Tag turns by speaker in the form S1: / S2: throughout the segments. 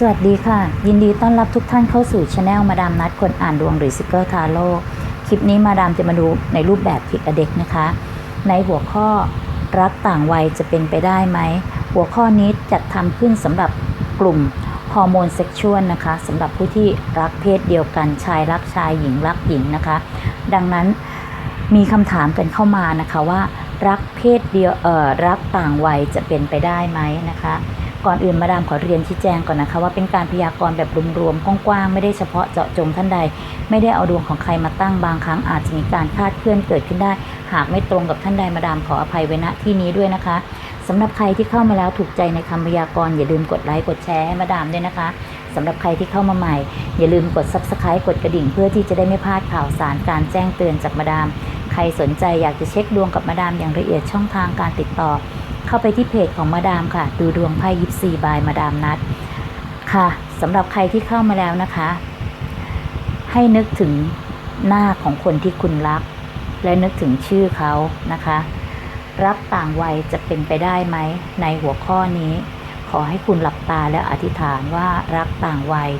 S1: สวัสดีค่ะ ยินดีต้อนรับทุกท่านเข้าสู่ช anel มาดามนัดคนอ่านดวงหรือซิกเกอร์ทาโร่คลิปนี้มาดามจะมาดูในรูปแบบผิดเด็กนะคะ ในหัวข้อรักต่างวัยจะเป็นไปได้ไหม หัวข้อนี้จัดทำขึ้นสำหรับกลุ่มฮอร์โมนเซ็กชวลนะคะสำหรับผู้ที่รักเพศเดียวกันชายรักชายหญิงรักหญิงนะคะ ดังนั้นมีคำถามกันเข้ามานะคะว่า รักเพศเดียวเอ่อรักต่างวัยจะเป็นไปได้ไหมนะคะ ก่อนอื่นมาดามขอเรียนชี้แจงก่อนนะคะว่าเป็นการพยากรณ์แบบรวมๆกว้างๆไม่ได้เฉพาะเจาะจงท่านใด ไม่ได้เอาดวงของใครมาตั้งบางครั้งอาจจะมีการคาดเคลื่อนเกิดขึ้นได้ หากไม่ตรงกับท่านใดมาดามขออภัยไว้ณที่นี้ด้วยนะคะสำหรับใครที่เข้ามาแล้วถูกใจในคำพยากรณ์อย่าลืมกดไลค์กดแชร์ให้มาดามด้วยนะคะสำหรับใครที่เข้ามาใหม่ อย่าลืมกด subscribe กดกระดิ่งเพื่อที่จะได้ไม่พลาดข่าวสารการแจ้งเตือนจากมาดาม ใครสนใจอยากจะเช็คดวงกับมาดามอย่างละเอียดช่องทางการติดต่อ เข้าไปที่เพจของมาดามค่ะ ดูดวงไพ่ยิปซีบายมาดามนัดค่ะสำหรับใครที่เข้ามาแล้วนะคะ ให้นึกถึงหน้าของคนที่คุณรัก และนึกถึงชื่อเขานะคะ รักต่างวัยจะเป็นไปได้ไหม ในหัวข้อนี้ ขอให้คุณหลับตาและอธิษฐานว่ารักต่างวัย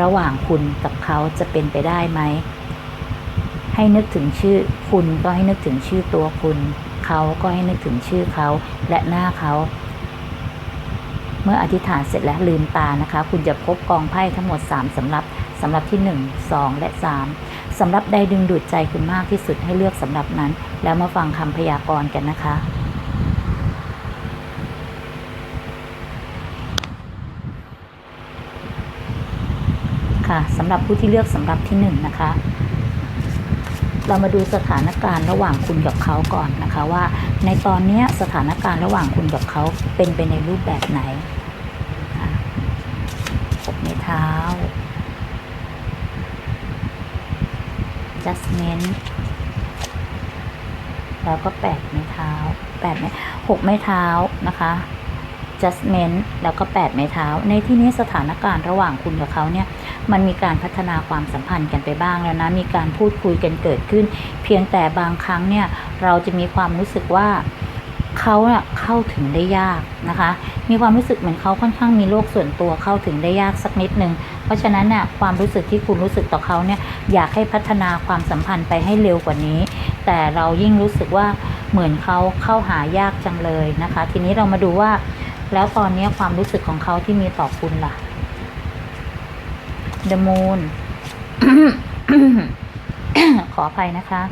S1: ระหว่างคุณกับเขาจะเป็นไปได้ไหมให้นึกถึงชื่อคุณก็ให้นึกถึงชื่อตัวคุณ เขาก็ให้นึกถึงชื่อเขาและหน้าเขาเมื่ออธิษฐานเสร็จแล้วลืมตานะคะ คุณจะพบกองไพ่ทั้งหมด 3สำรับสำรับที่ 1 2 และ 3สำรับใดดึงดูดใจคุณมากที่สุดให้เลือกสำรับนั้น แล้วมาฟังคำพยากรณ์กันนะคะ ค่ะสำหรับผู้ที่เลือกสำรับที่1นะคะ เรามาดูสถานการณ์ระหว่างคุณกับเขาก่อนนะคะว่า ในตอนนี้สถานการณ์ระหว่างคุณกับเขาเป็นไปในรูปแบบไหนอะปกในเท้า adjustment แล้วก็แปดไม้เท้าแปดไม้หกไม้เท้านะคะ adjustment แล้วก็แปดไม้เท้า ในที่นี้สถานการณ์ระหว่างคุณกับเขาเนี่ย มันมีการพัฒนาความสัมพันธ์กันไปบ้างแล้วนะมีการพูดคุยกันเกิดขึ้น เพียงแต่บางครั้งเนี่ยเราจะมีความรู้สึกว่าเขาเน่ะเข้าถึงได้ยากนะคะ มีความรู้สึกเหมือนเขาค่อนข้างมีโลกส่วนตัวเข้าถึงได้ยากสักนิดนึง เพราะฉะนั้นเนี่ยความรู้สึกที่คุณรู้สึกต่อเขาเนี่ยอยากให้พัฒนาความสัมพันธ์ไปให้เร็วกว่านี้ แต่เรายิ่งรู้สึกว่าเหมือนเขาเข้าหายากจังเลยนะคะ ทีนี้เรามาดูว่า แล้วตอนนี้ความรู้สึกของเขาที่มีต่อคุณล่ะ The Moon ขออภัยนะคะ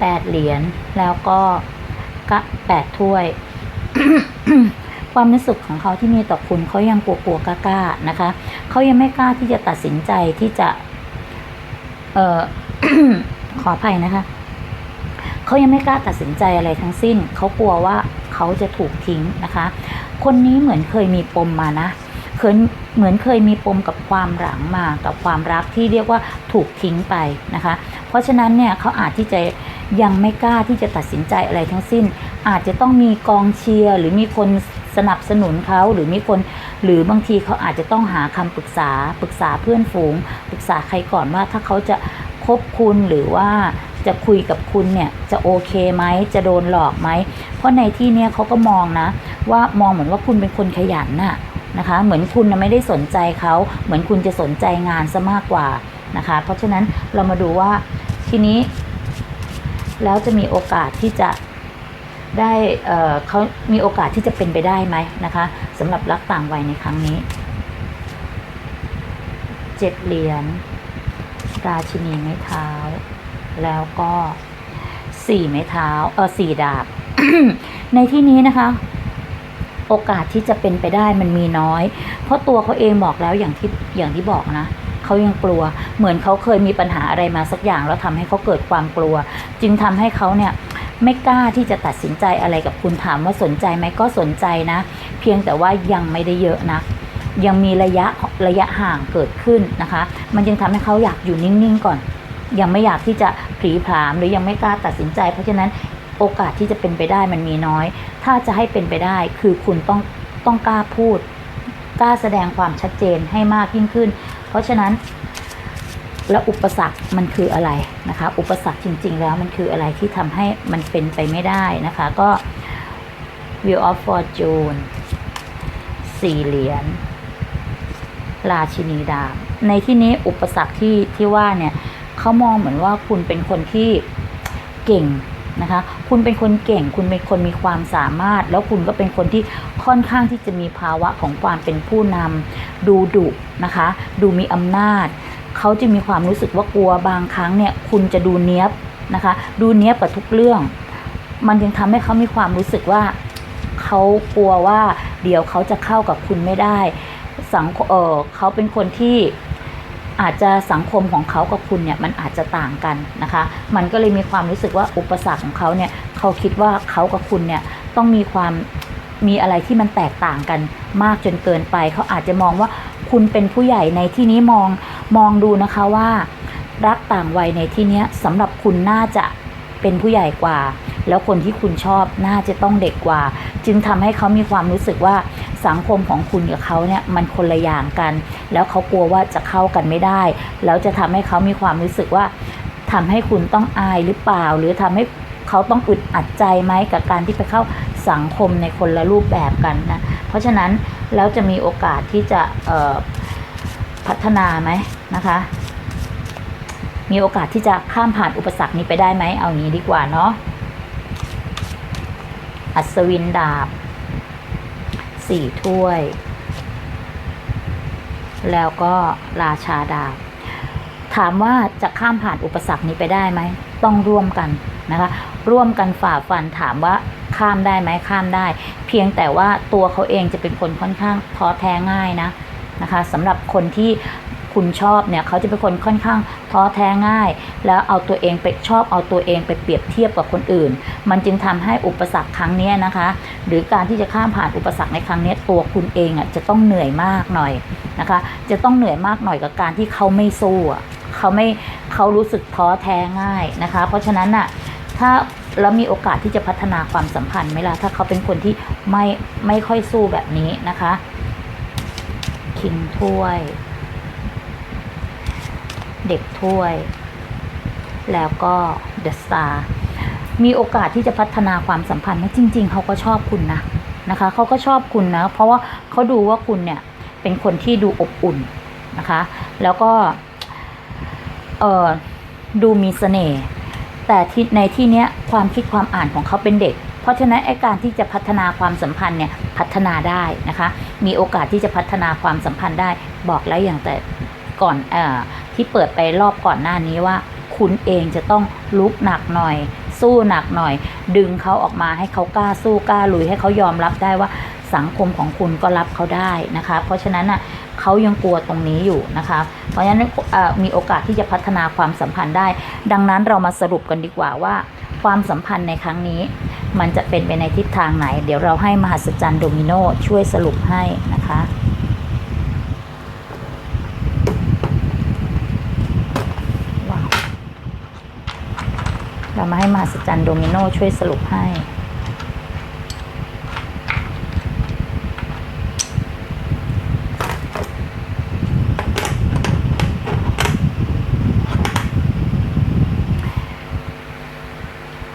S1: แปดเหรียญแล้วก็กะแปดถ้วย ความรู้สึกของเขาที่มีต่อคุณเขายังกลัวๆกล้าๆนะคะเขายังไม่กล้าที่จะตัดสินใจที่จะ เอ่อขออภัยนะคะเขายังไม่กล้าตัดสินใจอะไรทั้งสิ้นเขากลัวว่าเขาจะถูกทิ้งนะคะ คนนี้เหมือนเคยมีปมมานะ เคยเหมือนเคยมีปมกับความหลังมากับความรักที่เรียกว่าถูกทิ้งไปนะคะ เพราะฉะนั้นเนี่ยเขาอาจที่จะยังไม่กล้าที่จะตัดสินใจอะไรทั้งสิ้น อาจจะต้องมีกองเชียร์หรือมีคนสนับสนุนเขาหรือมีคน หรือบางทีเขาอาจจะต้องหาคำปรึกษาปรึกษาเพื่อนฝูง ปรึกษาใครก่อนว่าถ้าเขาจะคบคุณหรือว่าจะคุยกับคุณเนี่ยจะโอเคไหมจะโดนหลอกไหม เพราะในที่เนี้ยเขาก็มองนะ ว่ามองเหมือนว่าคุณเป็นคนขยันน่ะ นะคะ เหมือนคุณไม่ได้สนใจเขา เหมือนคุณจะสนใจงานซะมากกว่านะคะ เพราะฉะนั้นเรามาดูว่าทีนี้ แล้วจะมีโอกาสที่จะได้เเขามีโอกาสที่จะเป็นไปได้ไหมนะคะสำหรับรักต่างวัยในครั้งนี้เจ็ดเหรียญราชินีไม้เท้า แล้วก็สี่ไม้เท้าเออสี่ดาบ ในที่นี้นะคะ โอกาสที่จะเป็นไปได้มันมีน้อย เพราะตัวเขาเองบอกแล้วอย่างที่อย่างที่บอกนะเขายังกลัว เหมือนเขาเคยมีปัญหาอะไรมาสักอย่างแล้วทำให้เขาเกิดความกลัว จึงทำให้เขาเนี่ยไม่กล้าที่จะตัดสินใจอะไรกับคุณถามว่าสนใจไหมก็สนใจนะ เพียงแต่ว่ายังไม่ได้เยอะนะยังมีระยะระยะห่างเกิดขึ้นนะคะ มันจึงทำให้เขาอยากอยู่นิ่งๆก่อน ยังไม่อยากที่จะผีผามหรือยังไม่กล้าตัดสินใจ เพราะฉะนั้น โอกาสที่จะเป็นไปได้มันมีน้อย ถ้าจะให้เป็นไปได้คือคุณต้องต้องกล้าพูด กล้าแสดงความชัดเจนให้มากยิ่งขึ้น เพราะฉะนั้น แล้วอุปสรรคมันคืออะไรนะคะ อุปสรรคจริง ๆ แล้วมันคืออะไรที่ทำให้มันเป็นไปไม่ได้นะคะ ก็ Wheel of Fortune สี่เหรียญราชินีดาบในที่นี้อุปสรรคที่ที่ว่าเนี่ยเขามองเหมือนว่าคุณเป็นคนที่เก่ง นะคะ คุณเป็นคนเก่ง คุณเป็นคนมีความสามารถ แล้วคุณก็เป็นคนที่ค่อนข้างที่จะมีภาวะของความเป็นผู้นำดูดุนะคะ ดูมีอำนาจ เขาจะมีความรู้สึกว่ากลัวบางครั้งเนี่ย คุณจะดูเนี้ยบนะคะ ดูเนี้ยบกับทุกเรื่อง มันยังทำให้เขามีความรู้สึกว่าเขากลัวว่าเดี๋ยวเขาจะเข้ากับคุณไม่ได้สังเออเขาเป็นคนที่ อาจจะสังคมของเขากับคุณเนี่ยมันอาจจะต่างกันนะคะ มันก็เลยมีความรู้สึกว่าอุปสรรคของเขาเนี่ยเขาคิดว่าเขากับคุณเนี่ยต้องมีความมีอะไรที่มันแตกต่างกันมากจนเกินไป เขาอาจจะมองว่าคุณเป็นผู้ใหญ่ในที่นี้มองมองดูนะคะว่า รักต่างวัยในที่นี้สำหรับคุณน่าจะเป็นผู้ใหญ่กว่า แล้วคนที่คุณชอบน่าจะต้องเด็กกว่า จึงทำให้เขามีความรู้สึกว่าสังคมของคุณกับเขาเนี่ยมันคนละอย่างกัน แล้วเขากลัวว่าจะเข้ากันไม่ได้ แล้วจะทำให้เขามีความรู้สึกว่าทำให้คุณต้องอายหรือเปล่า หรือทำให้เขาต้องอึดอัดใจไหมกับการที่ไปเข้าสังคมในคนละรูปแบบกันนะเพราะฉะนั้นแล้วจะมีโอกาสที่จะพัฒนาไหมนะคะ มีโอกาสที่จะข้ามผ่านอุปสรรคนี้ไปได้ไหมเอางี้ดีกว่าเนาะ อัศวินดาบสี่ถ้วย แล้วก็ราชาดาบ ถามว่าจะข้ามผ่านอุปสรรคนี้ไปได้ไหม ต้องร่วมกันนะคะ ร่วมกันฝ่าฟันถามว่าข้ามได้ไหมข้ามได้ เพียงแต่ว่าตัวเขาเองจะเป็นคนค่อนข้างท้อแท้ง่ายนะนะคะสำหรับคนที่ คุณชอบเนี่ยเขาจะเป็นคนค่อนข้างท้อแท้ง่าย แล้วเอาตัวเองไปชอบเอาตัวเองไปเปรียบเทียบกับคนอื่น มันจึงทำให้อุปสรรคครั้งนี้นะคะ หรือการที่จะข้ามผ่านอุปสรรคในครั้งนี้ตัวคุณเองอะจะต้องเหนื่อยมากหน่อยนะคะ จะต้องเหนื่อยมากหน่อยกับการที่เขาไม่สู้อะเขาไม่เขารู้สึกท้อแท้ง่ายนะคะ เพราะฉะนั้นอะถ้าแล้วมีโอกาสที่จะพัฒนาความสัมพันธ์ไหมล่ะถ้าเขาเป็นคนที่ไม่ไม่ค่อยสู้แบบนี้นะคะคิงถ้วย เด็กถ้วย แล้วก็เดอะสตาร์มีโอกาสที่จะพัฒนาความสัมพันธ์ไหมจริง ๆ เขาก็ชอบคุณนะนะคะเขาก็ชอบคุณนะ เพราะว่าเขาดูว่าคุณเนี่ยเป็นคนที่ดูอบอุ่นนะคะ แล้วก็เออดูมีเสน่ห์แต่ที่ในที่เนี้ยความคิดความอ่านของเขาเป็นเด็ก เพราะฉะนั้นไอการที่จะพัฒนาความสัมพันธ์เนี่ยพัฒนาได้นะคะ มีโอกาสที่จะพัฒนาความสัมพันธ์ได้บอกแล้วอย่างแต่ก่อนเอ่อ ที่เปิดไปรอบก่อนหน้านี้ว่า คุณเองจะต้องลุกหนักหน่อย สู้หนักหน่อย ดึงเขาออกมาให้เขากล้าสู้กล้าลุยให้เขายอมรับได้ว่าสังคมของคุณก็รับเขาได้นะคะ เพราะฉะนั้นน่ะเขายังกลัวตรงนี้อยู่นะคะ เพราะฉะนั้นมีโอกาสที่จะพัฒนาความสัมพันธ์ได้ ดังนั้นเรามาสรุปกันดีกว่าว่า ความสัมพันธ์ในครั้งนี้ มันจะเป็นไปในทิศทางไหน เดี๋ยวเราให้มหัศจรรย์โดมิโนช่วยสรุปให้นะคะ ว้าว เรามาให้มหัศจรรย์โดมิโนช่วยสรุปให้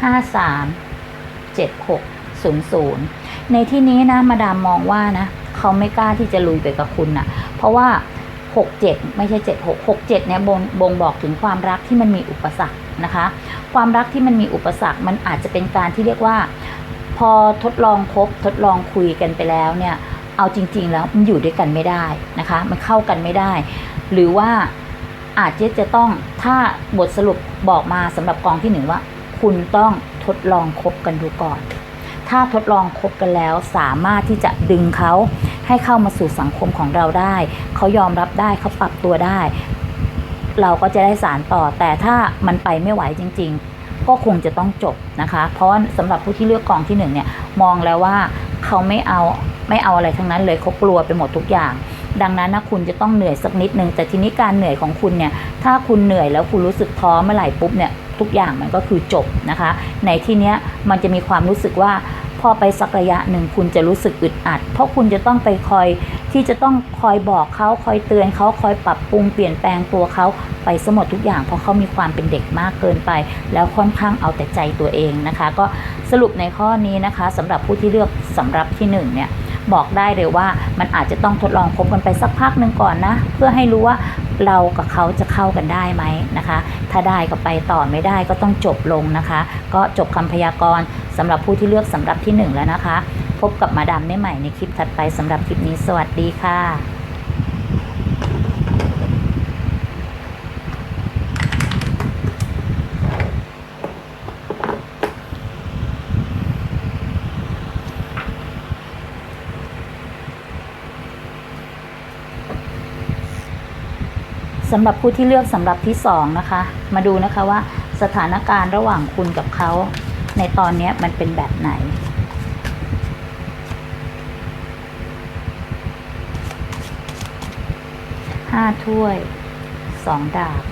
S1: ห้าสามเจ็ดหกศูนย์ศูนย์ในที่นี้นะมาดามมองว่านะ เขาไม่กล้าที่จะลุยไปกับคุณนะเพราะว่า หกเจ็ดไม่ใช่เจ็ดหกหกเจ็ดเนี่ยบ่งบ่งบอกถึงความรักที่มันมีอุปสรรคนะคะ ความรักที่มันมีอุปสรรคมันอาจจะเป็นการที่เรียกว่า พอทดลองคบทดลองคุยกันไปแล้วเนี่ยเอาจริง ๆ แล้วมันอยู่ด้วยกันไม่ได้นะคะ มันเข้ากันไม่ได้ หรือว่าอาจจะจะต้องถ้าบทสรุปบอกมาสำหรับกองที่หนึ่งว่า คุณต้องทดลองคบกันดูก่อน ถ้าทดลองคบกันแล้วสามารถที่จะดึงเขา ให้เข้ามาสู่สังคมของเราได้ เขายอมรับได้เขาปรับตัวได้ เราก็จะได้สารต่อ แต่ถ้ามันไปไม่ไหวจริง ๆ ก็คงจะต้องจบนะคะ เพราะว่าสำหรับผู้ที่เลือกกองที่หนึ่งเนี่ยมองแล้วว่าเขาไม่เอาไม่เอาอะไรทั้งนั้นเลยเขากลัวไปหมดทุกอย่าง ดังนั้นนะคุณจะต้องเหนื่อยสักนิดนึงแต่ทีนี้การเหนื่อยของคุณเนี่ยถ้าคุณเหนื่อยแล้วคุณรู้สึกท้อเมื่อไหร่ปุ๊บเนี่ยทุกอย่างมันก็คือจบนะคะ ในที่เนี้ยมันจะมีความรู้สึกว่า พอไปสักระยะหนึ่งคุณจะรู้สึกอึดอัด เพราะคุณจะต้องไปคอยที่จะต้องคอยบอกเขาคอยเตือนเขาคอยปรับปรุงเปลี่ยนแปลงตัวเขาไปสมดทุกอย่างเพราะเขามีความเป็นเด็กมากเกินไป แล้วค่อนข้างเอาแต่ใจตัวเองนะคะ ก็สรุปในข้อนี้นะคะสำหรับผู้ที่เลือกสำหรับที่หนึ่งเนี่ย บอกได้เลยว่ามันอาจจะต้องทดลองคบกันไปสักพักหนึ่งก่อนนะ เพื่อให้รู้ว่าเรากับเขาจะเข้ากันได้ไหมนะคะ ถ้าได้ก็ไปต่อไม่ได้ก็ต้องจบลงนะคะ ก็จบคำพยากรณ์สำหรับผู้ที่เลือกสำหรับที่หนึ่งแล้วนะคะ พบกับมาดามได้ใหม่ในคลิปถัดไปสำหรับคลิปนี้สวัสดีค่ะ สำหรับผู้ที่เลือกสำหรับที่สองนะคะ มาดูนะคะว่าสถานการณ์ระหว่างคุณกับเขา ในตอนนี้มันเป็นแบบไหน ห้าถ้วย สองดาบ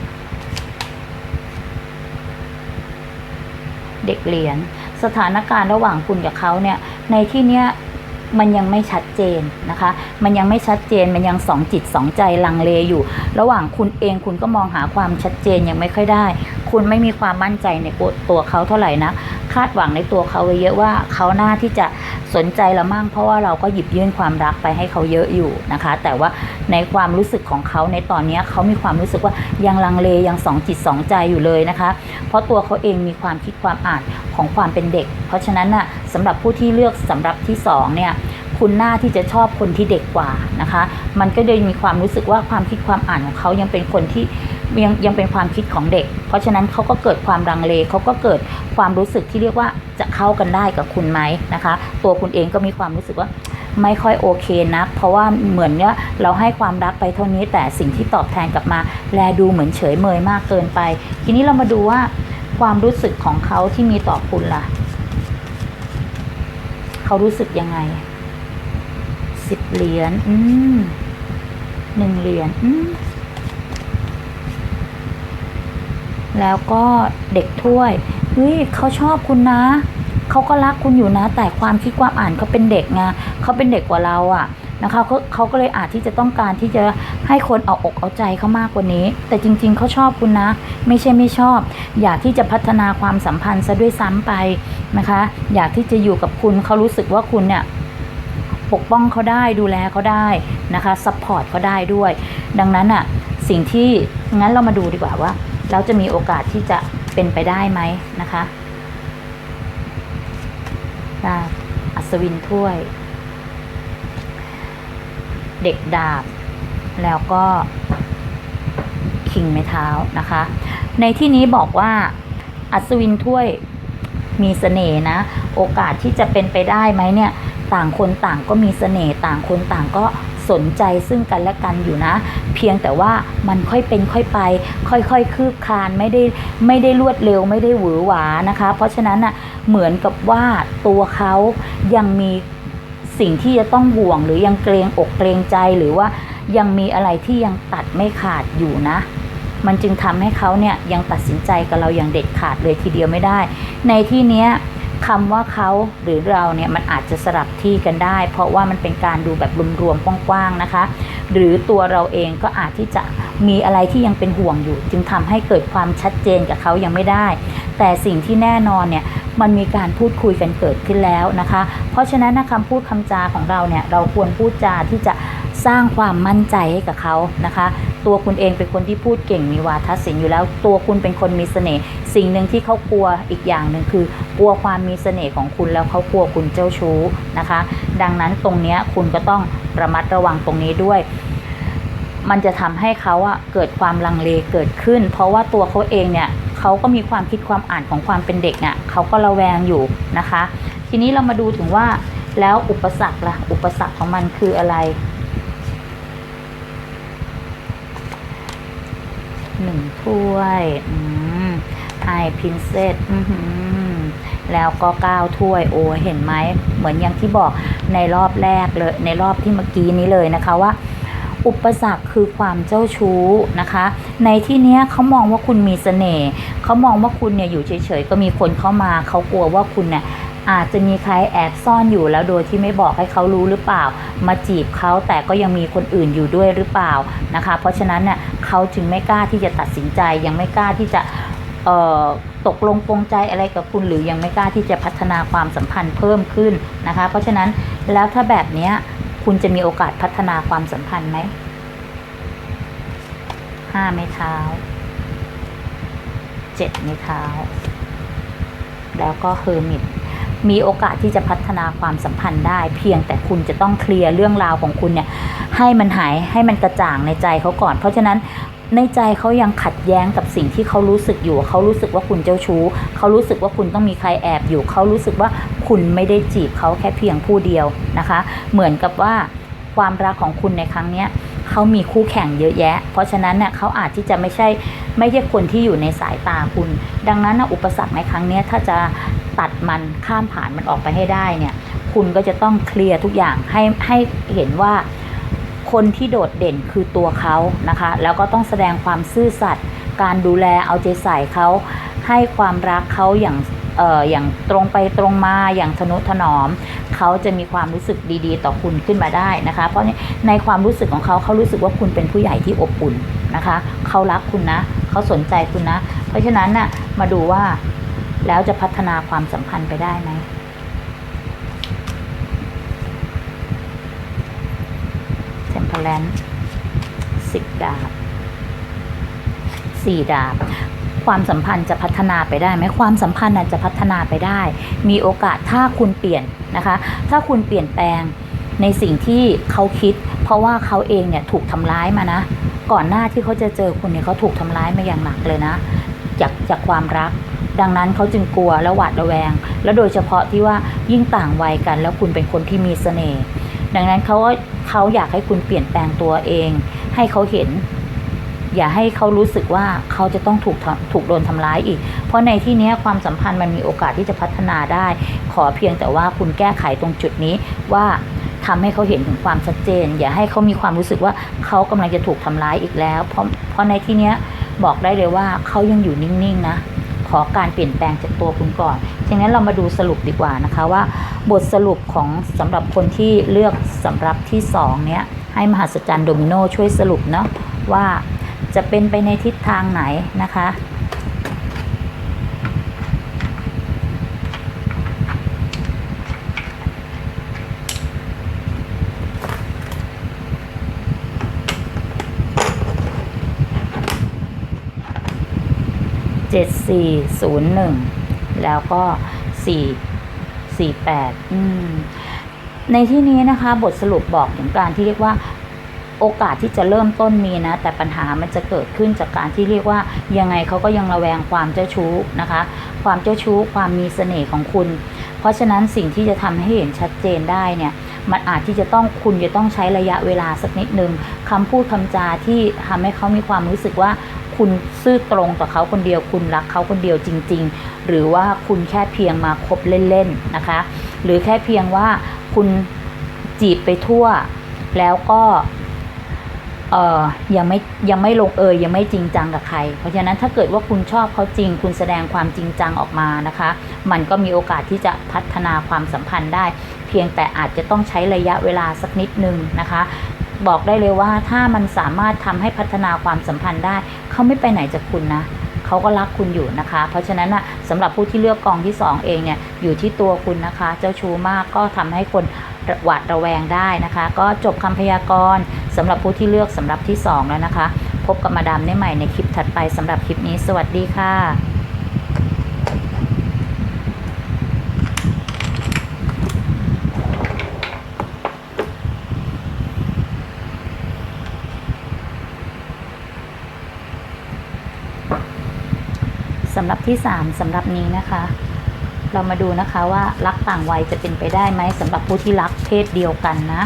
S1: เด็กเหรียญ สถานการณ์ระหว่างคุณกับเขาเนี่ย ในที่เนี้ย มันยังไม่ชัดเจนนะคะ มันยังไม่ชัดเจนมันยังสองจิตสองใจลังเลอยู่ ระหว่างคุณเองคุณก็มองหาความชัดเจนยังไม่ค่อยได้ คุณไม่มีความมั่นใจในตัวเขาเท่าไหร่นะคาดหวังในตัวเขาไว้เยอะว่าเขาหน้าที่จะสนใจเรามั่งเพราะว่าเราก็หยิบยื่นความรักไปให้เขาเยอะอยู่นะคะ แต่ว่า ในความรู้สึกของเขาในตอนนี้เขามีความรู้สึกว่ายังลังเลยังสองจิตสองใจอยู่เลยนะคะ เพราะตัวเขาเองมีความคิดความอ่านของความเป็นเด็ก เพราะฉะนั้นน่ะสำหรับผู้ที่เลือกสำหรับที่สองเนี่ยคุณหน้าที่จะชอบคนที่เด็กกว่านะคะ มันก็เลยมีความรู้สึกว่าความคิดความอ่านของเขายังเป็นคนที่ยังยังเป็นความคิดของเด็ก เพราะฉะนั้นเขาก็เกิดความรังเลเขาก็เกิดความรู้สึกที่เรียกว่าจะเข้ากันได้กับคุณไหมนะคะ ตัวคุณเองก็มีความรู้สึกว่า ไม่ค่อยโอเคนะเพราะว่าเหมือนเนี้ยเราให้ความรักไปเท่านี้แต่สิ่งที่ตอบแทนกลับมา แลดูเหมือนเฉยเมยมากเกินไป ทีนี้เรามาดูว่าความรู้สึกของเขาที่มีต่อคุณล่ะ เขารู้สึกยังไงสิบเหรียญอืมหนึ่งเหรียญอืมแล้วก็เด็กถ้วยเฮ้ยเขาชอบคุณนะ เขาก็รักคุณอยู่นะ แต่ความคิดความอ่านเขาเป็นเด็กไงเขาเป็นเด็กกว่าเราอะนะคะเขาเขาก็เลยอาจที่จะต้องการที่จะให้คนเอาอกเอาใจเขามากกว่านี้ แต่จริง ๆเขาชอบคุณนะ ไม่ใช่ไม่ชอบ อยากที่จะพัฒนาความสัมพันธ์ซะด้วยซ้ำไปนะคะ อยากที่จะอยู่กับคุณเขารู้สึกว่าคุณเนี่ยปกป้องเขาได้ดูแลเขาได้นะคะซัพพอร์ตเขาได้ด้วย ดังนั้นอะสิ่งที่งั้นเรามาดูดีกว่าว่า เราจะมีโอกาสที่จะเป็นไปได้ไหมนะคะ ดาบอัศวินถ้วย เด็กดาบ แล้วก็คิงไม้เท้านะคะ ในที่นี้บอกว่าอัศวินถ้วยมีเสน่ห์นะ โอกาสที่จะเป็นไปได้ไหมเนี่ย ต่างคนต่างก็มีเสน่ห์ต่างคนต่างก็สนใจซึ่งกันและกันอยู่นะ เพียงแต่ว่ามันค่อยเป็นค่อยไป ค่อยๆคืบคลานไม่ได้ไม่ได้รวดเร็วไม่ได้หวือหวานะคะ เพราะฉะนั้นอะเหมือนกับว่าตัวเขายังมีสิ่งที่จะต้องห่วงหรือยังเกรงอกเกรงใจหรือว่ายังมีอะไรที่ยังตัดไม่ขาดอยู่นะ มันจึงทำให้เขาเนี่ยยังตัดสินใจกับเราอย่างเด็ดขาดเลยทีเดียวไม่ได้ ในที่เนี้ย คำว่าเขาหรือเราเนี่ยมันอาจจะสลับที่กันได้ เพราะว่ามันเป็นการดูแบบรวมๆกว้างๆนะคะ หรือตัวเราเองก็อาจที่จะมีอะไรที่ยังเป็นห่วงอยู่ จึงทำให้เกิดความชัดเจนกับเขายังไม่ได้ แต่สิ่งที่แน่นอนเนี่ยมันมีการพูดคุยกันเกิดขึ้นแล้วนะคะ เพราะฉะนั้นนะคำพูดคำจาของเราเนี่ยเราควรพูดจาที่จะ สร้างความมั่นใจให้กับเขานะคะ ตัวคุณเองเป็นคนที่พูดเก่งมีวาทศิลป์อยู่แล้ว ตัวคุณเป็นคนมีเสน่ห์สิ่งหนึ่งที่เขากลัวอีกอย่างหนึ่งคือกลัวความมีเสน่ห์ของคุณแล้วเขากลัวคุณเจ้าชู้นะคะ ดังนั้นตรงนี้คุณก็ต้องระมัดระวังตรงนี้ด้วยมันจะทำให้เขาอะเกิดความลังเลเกิดขึ้น เพราะว่าตัวเขาเองเนี่ยเขาก็มีความคิดความอ่านของความเป็นเด็กเนี่ยเขาก็ระแวงอยู่นะคะ ทีนี้เรามาดูถึงว่าแล้วอุปสรรคล่ะอุปสรรคของมันคืออะไร หนึ่งถ้วยไอพินเซตแล้วก็เก้าถ้วย โอ้เห็นไหม เหมือนอย่างที่บอกในรอบแรกเลย ในรอบที่เมื่อกี้นี้เลยนะคะว่า อุปสรรคคือความเจ้าชู้นะคะ ในที่เนี้ยเขามองว่าคุณมีเสน่ห์เขามองว่าคุณเนี่ยอยู่เฉยๆ ก็มีคนเข้ามา เขากลัวว่าคุณเนี่ย อาจจะมีใครแอบซ่อนอยู่แล้วโดยที่ไม่บอกให้เขารู้หรือเปล่า มาจีบเขาแต่ก็ยังมีคนอื่นอยู่ด้วยหรือเปล่านะคะ เพราะฉะนั้นเนี่ยเขาจึงไม่กล้าที่จะตัดสินใจยังไม่กล้าที่จะตกลงปรงใจอะไรกับคุณหรือยังไม่กล้าที่จะพัฒนาความสัมพันธ์เพิ่มขึ้นนะคะ เพราะฉะนั้นแล้วถ้าแบบนี้คุณจะมีโอกาสพัฒนาความสัมพันธ์ไหมห้าไม้เท้าเจ็ดไม้เท้า แล้วก็เฮอร์มิต มีโอกาสที่จะพัฒนาความสัมพันธ์ได้ เพียงแต่คุณจะต้องเคลียร์เรื่องราวของคุณเนี่ยให้มันหายให้มันกระจ่างในใจเขาก่อน เพราะฉะนั้นในใจเขายังขัดแย้งกับสิ่งที่เขารู้สึกอยู่ เขารู้สึกว่าคุณเจ้าชู้ เขารู้สึกว่าคุณต้องมีใครแอบอยู่ เขารู้สึกว่าคุณไม่ได้จีบเขาแค่เพียงผู้เดียวนะคะ เหมือนกับว่าความรักของคุณในครั้งนี้เขามีคู่แข่งเยอะแยะ เพราะฉะนั้นเนี่ยเขาอาจที่จะไม่ใช่ ไม่ใช่คนที่อยู่ในสายตาคุณ ดังนั้นนะอุปสรรคในครั้งนี้ถ้าจะตัดมันข้ามผ่านมันออกไปให้ได้เนี่ย คุณก็จะต้องเคลียร์ทุกอย่างให้ให้เห็นว่าคนที่โดดเด่นคือตัวเขานะคะ แล้วก็ต้องแสดงความซื่อสัตย์การดูแลเอาใจใส่เขาให้ความรักเขาอย่างเอ่ออย่างตรงไปตรงมาอย่างทนุถนอม เขาจะมีความรู้สึกดีๆ ต่อคุณขึ้นมาได้นะคะ เพราะในความรู้สึกของเขาเขารู้สึกว่าคุณเป็นผู้ใหญ่ที่อบอุ่นนะคะ เขารักคุณนะ เขาสนใจคุณนะ เพราะฉะนั้นน่ะมาดูว่าแล้วจะพัฒนาความสัมพันธ์ไปได้ไหมเทมเพลนสิบดาบสี่ดาบความสัมพันธ์จะพัฒนาไปได้ไหมความสัมพันธ์น่ะจะพัฒนาไปได้ มีโอกาสถ้าคุณเปลี่ยนนะคะ ถ้าคุณเปลี่ยนแปลงในสิ่งที่เขาคิด เพราะว่าเขาเองเนี่ยถูกทำร้ายมานะ ก่อนหน้าที่เขาจะเจอคุณเนี่ยเขาถูกทำร้ายมาอย่างหนักเลยนะ จากจากความรัก ดังนั้นเขาจึงกลัวและหวาดระแวง และโดยเฉพาะที่ว่ายิ่งต่างวัยกัน แล้วคุณเป็นคนที่มีเสน่ห์ดังนั้นเขาเขาอยากให้คุณเปลี่ยนแปลงตัวเอง ให้เขาเห็น อย่าให้เขารู้สึกว่าเขาจะต้องถูกถูกโดนทำร้ายอีก เพราะในที่นี้ความสัมพันธ์มันมีโอกาสที่จะพัฒนาได้ ขอเพียงแต่ว่าคุณแก้ไขตรงจุดนี้ว่า ทำให้เขาเห็นถึงความชัดเจน อย่าให้เขามีความรู้สึกว่าเขากำลังจะถูกทำร้ายอีกแล้ว เพราะเพราะในที่เนี้ยบอกได้เลยว่าเขายังอยู่นิ่งๆนะขอการเปลี่ยนแปลงจากตัวคุณก่อน ฉะนั้นเรามาดูสรุปดีกว่านะคะว่า บทสรุปของสำหรับคนที่เลือกสำหรับที่สองเนี้ยให้มหัศจรรย์โดมิโนช่วยสรุปเนาะว่าจะเป็นไปในทิศทางไหนนะคะ เจ็ดสี่ศูนย์หนึ่งแล้วก็สี่สี่แปดอืม ในที่นี้นะคะ บทสรุปบอกถึงการที่เรียกว่าโอกาสที่จะเริ่มต้นมีนะ แต่ปัญหามันจะเกิดขึ้นจากการที่เรียกว่ายังไงเขาก็ยังระแวงความเจ้าชู้นะคะ ความเจ้าชู้ความมีเสน่ห์ของคุณ เพราะฉะนั้นสิ่งที่จะทำให้เห็นชัดเจนได้เนี่ยมันอาจที่จะต้องคุณจะต้องใช้ระยะเวลาสักนิดนึงคำพูดคำจาที่ทำให้เขามีความรู้สึกว่า คุณซื่อตรงต่อเขาคนเดียว คุณรักเขาคนเดียวจริง ๆ หรือว่าคุณแค่เพียงมาคบเล่นๆนะคะ หรือแค่เพียงว่าคุณจีบไปทั่ว แล้วก็เอ่อยังไม่ยังไม่ลงเอยยังไม่จริงจังกับใคร เพราะฉะนั้นถ้าเกิดว่าคุณชอบเขาจริง คุณแสดงความจริงจังออกมานะคะ มันก็มีโอกาสที่จะพัฒนาความสัมพันธ์ได้ เพียงแต่อาจจะต้องใช้ระยะเวลาสักนิดนึงนะคะ บอกได้เลยว่าถ้ามันสามารถทำให้พัฒนาความสัมพันธ์ได้ เขาไม่ไปไหนจากคุณนะเขาก็รักคุณอยู่นะคะ เพราะฉะนั้นนะสำหรับผู้ที่เลือกกองที่ 2 เองเนี่ยอยู่ที่ตัวคุณนะคะ เจ้าชู้มากก็ทำให้คนหวาดระแวงได้นะคะ ก็จบคำพยากรณ์สำหรับผู้ที่เลือกสำหรับที่ 2 แล้วนะคะ พบกับมาดามได้ใหม่ในคลิปถัดไปสำหรับคลิปนี้ สวัสดีค่ะำหรับที่ 3สำหรับนี้นะคะ เรามาดูนะคะว่ารักต่างวัยจะเป็นไปได้ไหมสำหรับผู้ที่รักเพศเดียวกันนะ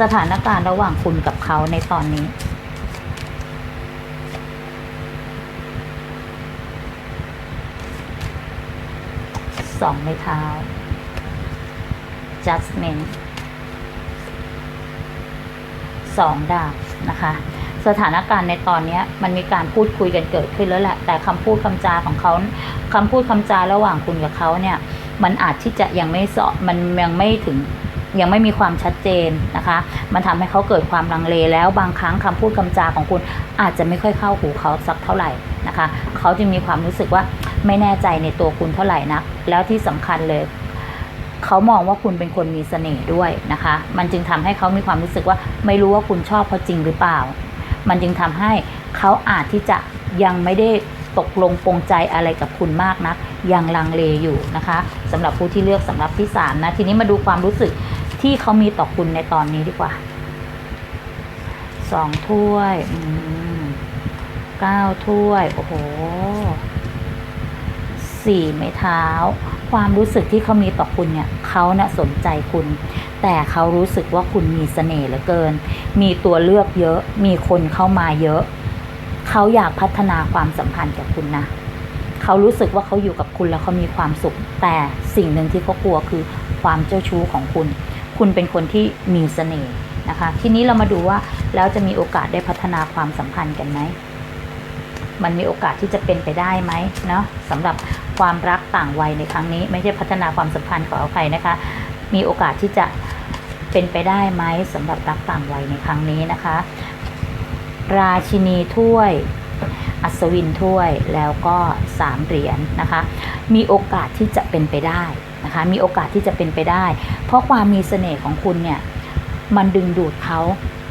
S1: สถานการณ์ระหว่างคุณกับเขาในตอนนี้สองในเท้า judgment สองดาบนะคะ สถานการณ์ในตอนนี้มันมีการพูดคุยกันเกิดขึ้นแล้วแหละแต่คำพูดคำจาของเขาคำพูดคำจาระหว่างคุณกับเขาเนี่ย มันอาจที่จะยังไม่สอมันยังไม่ถึงยังไม่มีความชัดเจนนะคะ มันทำให้เขาเกิดความลังเลแล้วบางครั้งคำพูดคำจาของคุณอาจจะไม่ค่อยเข้าหูเขาสักเท่าไหร่นะคะ เขาจึงมีความรู้สึกว่าไม่แน่ใจในตัวคุณเท่าไหร่นัก แล้วที่สำคัญเลย เขามองว่าคุณเป็นคนมีเสน่ห์ด้วยนะคะ มันจึงทำให้เขามีความรู้สึกว่าไม่รู้ว่าคุณชอบเขาจริงหรือเปล่า มันจึงทำให้เขาอาจที่จะยังไม่ได้ตกลงปรงใจอะไรกับคุณมากนัก ยังลังเลอยู่นะคะสำหรับผู้ที่เลือกสำหรับที่สามนะ ทีนี้มาดูความรู้สึกที่เขามีต่อคุณในตอนนี้ดีกว่าสองถ้วยอืมเก้าถ้วย โอ้โหสี่ไม้เท้า ความรู้สึกที่เขามีต่อคุณเนี่ยเขาเน่ะสนใจคุณ แต่เขารู้สึกว่าคุณมีเสน่ห์เหลือเกิน มีตัวเลือกเยอะ มีคนเข้ามาเยอะ เขาอยากพัฒนาความสัมพันธ์กับคุณนะ เขารู้สึกว่าเขาอยู่กับคุณแล้วเขามีความสุข แต่สิ่งหนึ่งที่เขากลัวคือความเจ้าชู้ของคุณ คุณเป็นคนที่มีเสน่ห์นะคะ ทีนี้เรามาดูว่าแล้วจะมีโอกาสได้พัฒนาความสัมพันธ์กันไหม มันมีโอกาสที่จะเป็นไปได้ไหมเนาะสำหรับความรักต่างวัยในครั้งนี้ ไม่ใช่พัฒนาความสัมพันธ์ขออภัยนะคะ มีโอกาสที่จะเป็นไปได้ไหมสำหรับรักต่างวัยในครั้งนี้นะคะ ราชินีถ้วย อัศวินถ้วยแล้วก็สามเหรียญนะคะ มีโอกาสที่จะเป็นไปได้นะคะ มีโอกาสที่จะเป็นไปได้ เพราะความมีเสน่ห์ของคุณเนี่ยมันดึงดูดเขา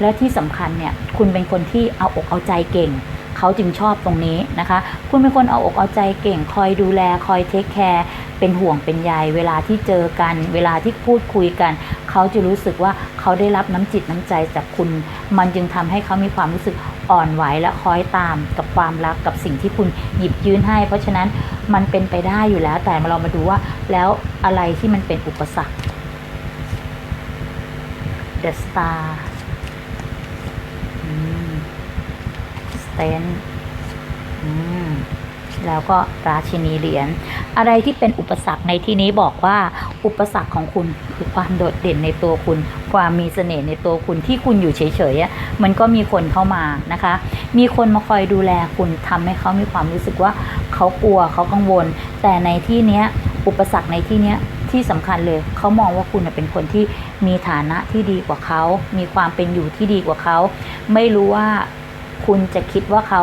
S1: และที่สำคัญเนี่ยคุณเป็นคนที่เอาอกเอาใจเก่ง เขาจึงชอบตรงนี้นะคะ คุณเป็นคนเอาอกเอาใจเก่งคอยดูแลคอยเทคแคร์เป็นห่วงเป็นใยเวลาที่เจอกัน เวลาที่พูดคุยกัน เขาจะรู้สึกว่าเขาได้รับน้ำจิตน้ำใจจากคุณ มันจึงทำให้เขามีความรู้สึกอ่อนไหวและคอยตามกับความรักกับสิ่งที่คุณหยิบยื่นให้ เพราะฉะนั้นมันเป็นไปได้อยู่แล้ว แต่เรามาดูว่าแล้วอะไรที่มันเป็นอุปสรรค The Star อืม Sten อืมแล้วก็ราชินีเหรียญอะไรที่เป็นอุปสรรคในที่นี้บอกว่า อุปสรรคของคุณคือความโดดเด่นในตัวคุณ ความมีเสน่ห์ในตัวคุณที่คุณอยู่เฉยๆอะมันก็มีคนเข้ามานะคะ มีคนมาคอยดูแลคุณทำให้เขามีความรู้สึกว่าเขากลัวเขากังวล แต่ในที่เนี้ยอุปสรรคในที่เนี้ยที่สำคัญเลยเขามองว่าคุณน่ะเป็นคนที่มีฐานะที่ดีกว่าเขา มีความเป็นอยู่ที่ดีกว่าเขา ไม่รู้ว่า คุณจะคิดว่าเขา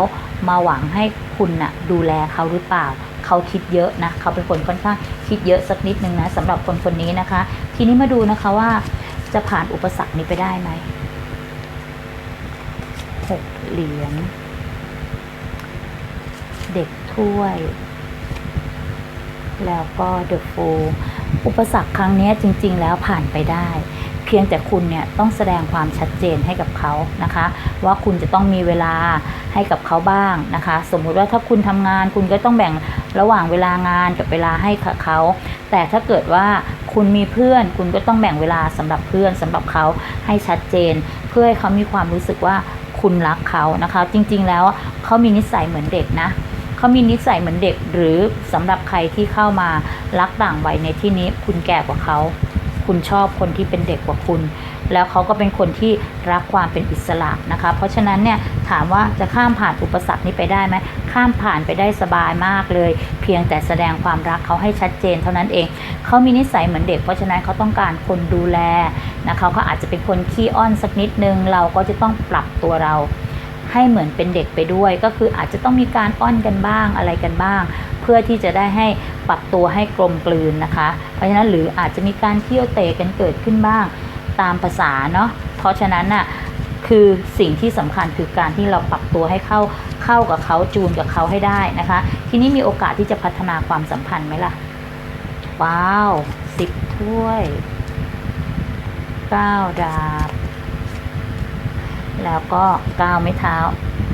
S1: มาหวังให้คุณน่ะดูแลเขาหรือเปล่า เขาคิดเยอะนะ เขาเป็นคนค่อนข้างคิดเยอะสักนิดนึงนะสำหรับคนคนนี้นะคะ ทีนี้มาดูนะคะว่าจะผ่านอุปสรรคนี้ไปได้ไหมหกเหรียญเด็กถ้วย แล้วก็เดอะฟูอุปสรรคครั้งนี้จริง ๆ แล้วผ่านไปได้ พียงแต่คุณเนี่ยต้องแสดงความชัดเจนให้กับเขานะคะ ว่าคุณจะต้องมีเวลาให้กับเขาบ้างนะคะ สมมุติว่าถ้าคุณทำงาน คุณก็ต้องแบ่งระหว่างเวลางานกับเวลาให้เขา แต่ถ้าเกิดว่าคุณมีเพื่อน คุณก็ต้องแบ่งเวลาสำหรับเพื่อนสำหรับเขาให้ชัดเจน เพื่อให้เขามีความรู้สึกว่าคุณรักเขานะคะ จริง ๆ แล้วเขามีนิสัยเหมือนเด็กนะเขามีนิสัยเหมือนเด็กหรือสำหรับใครที่เข้ามารักต่างวัยในที่นี้คุณแก่กว่าเขา คุณชอบคนที่เป็นเด็กกว่าคุณ แล้วเขาก็เป็นคนที่รักความเป็นอิสระนะคะ เพราะฉะนั้นเนี่ยถามว่าจะข้ามผ่านอุปสรรคนี้ไปได้ไหมข้ามผ่านไปได้สบายมากเลย เพียงแต่แสดงความรักเขาให้ชัดเจนเท่านั้นเองเขามีนิสัยเหมือนเด็ก เพราะฉะนั้นเขาต้องการคนดูแลนะคะเขาอาจจะเป็นคนขี้อ้อนสักนิดนึงเราก็จะต้องปรับตัวเรา ให้เหมือนเป็นเด็กไปด้วย ก็คืออาจจะต้องมีการอ้อนกันบ้างอะไรกันบ้าง เพื่อที่จะได้ให้ปรับตัวให้กลมกลืนนะคะ เพราะฉะนั้นหรืออาจจะมีการเที่ยวเตะกันเกิดขึ้นบ้างตามภาษาเนาะเพราะฉะนั้นน่ะคือสิ่งที่สำคัญคือการที่เราปรับตัวให้เข้าเข้ากับเขาจูนกับเขาให้ได้นะคะ ทีนี้มีโอกาสที่จะพัฒนาความสัมพันธ์ไหมล่ะ ว้าวสิบถ้วยเก้าดาบ แล้วก็ก้าวไม่เท้า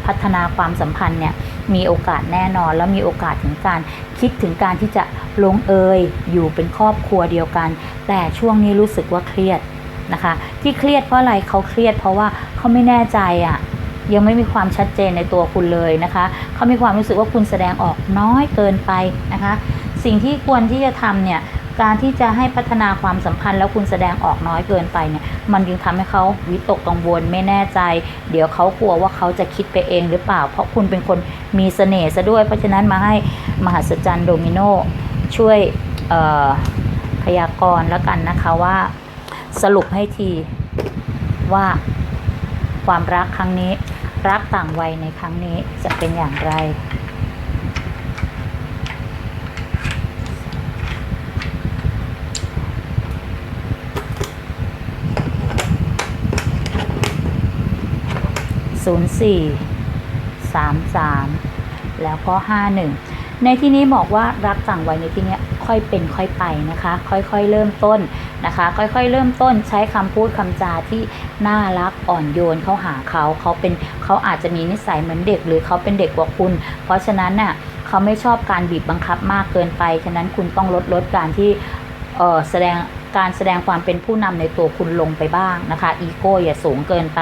S1: พัฒนาความสัมพันธ์เนี่ยมีโอกาสแน่นอน แล้วมีโอกาสถึงการคิดถึงการที่จะลงเอยอยู่เป็นครอบครัวเดียวกัน แต่ช่วงนี้รู้สึกว่าเครียดนะคะ ที่เครียดเพราะอะไรเขาเครียด เพราะว่าเขาไม่แน่ใจอะ่ะยังไม่มีความชัดเจนในตัวคุณเลยนะคะ เขามีความรู้สึกว่าคุณแสดงออกน้อยเกินไปนะคะ สิ่งที่ควรที่จะทำเนี่ย การที่จะให้พัฒนาความสัมพันธ์แล้วคุณแสดงออกน้อยเกินไปเนี่ยมันจึงทำให้เขาวิตกกังวลไม่แน่ใจ เดี๋ยวเขากลัวว่าเขาจะคิดไปเองหรือเปล่า เพราะคุณเป็นคนมีเสน่ห์ซะด้วย เพราะฉะนั้นมาให้มหัศจรรย์โดมิโนช่วยพยากรณ์แล้วกันนะคะว่าสรุปให้ทีว่าความรักครั้งนี้ รักต่างวัยในครั้งนี้จะเป็นอย่างไร 04 33 แล้วก็ 51 ในที่นี้บอกว่ารักต่างวัยในที่นี้ค่อยเป็นค่อยไปนะคะ ค่อยๆเริ่มต้นนะคะ ค่อยๆเริ่มต้นใช้คำพูดคำจาที่น่ารักอ่อนโยนเข้าหาเขาเขาเป็นเขาอาจจะมีนิสัยเหมือนเด็ก หรือเขาเป็นเด็กกว่าคุณ เพราะฉะนั้นน่ะเขาไม่ชอบการบีบบังคับมากเกินไป ฉะนั้นคุณต้องลดลดการที่เออแสดง การแสดงความเป็นผู้นำในตัวคุณลงไปบ้างนะคะอีโก้อย่าสูงเกินไป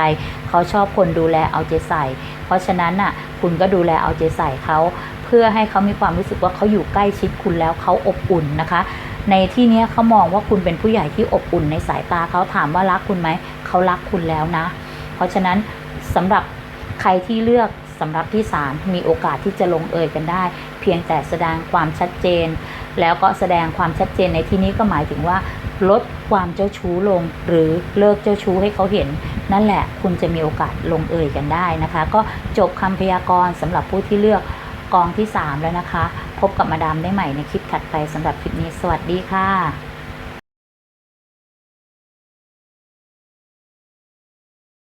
S1: เขาชอบคนดูแลเอาใจใส่ เพราะฉะนั้นน่ะคุณก็ดูแลเอาใจใส่เขาเพื่อให้เขามีความรู้สึกว่าเขาอยู่ใกล้ชิดคุณแล้วเขาอบอุ่นนะคะ ในที่นี้เขามองว่าคุณเป็นผู้ใหญ่ที่อบอุ่นในสายตาเขาถามว่ารักคุณไหมเขารักคุณแล้วนะ เพราะฉะนั้นสำหรับใครที่เลือกสำหรับที่สามมีโอกาสที่จะลงเอยกันได้ เพียงแต่แสดงความชัดเจน แล้วก็แสดงความชัดเจนในที่นี้ก็หมายถึงว่า ลดความเจ้าชู้ลง หรือเลิกเจ้าชู้ให้เขาเห็น นั่นแหละคุณจะมีโอกาสลงเอยกันได้นะคะ ก็จบคำพยากรณ์สำหรับผู้ที่เลือกกองที่ 3 แล้วนะคะ พบกับมาดามได้ใหม่ในคลิปถัดไปสำหรับคลิปนี้ สวัสดีค่ะ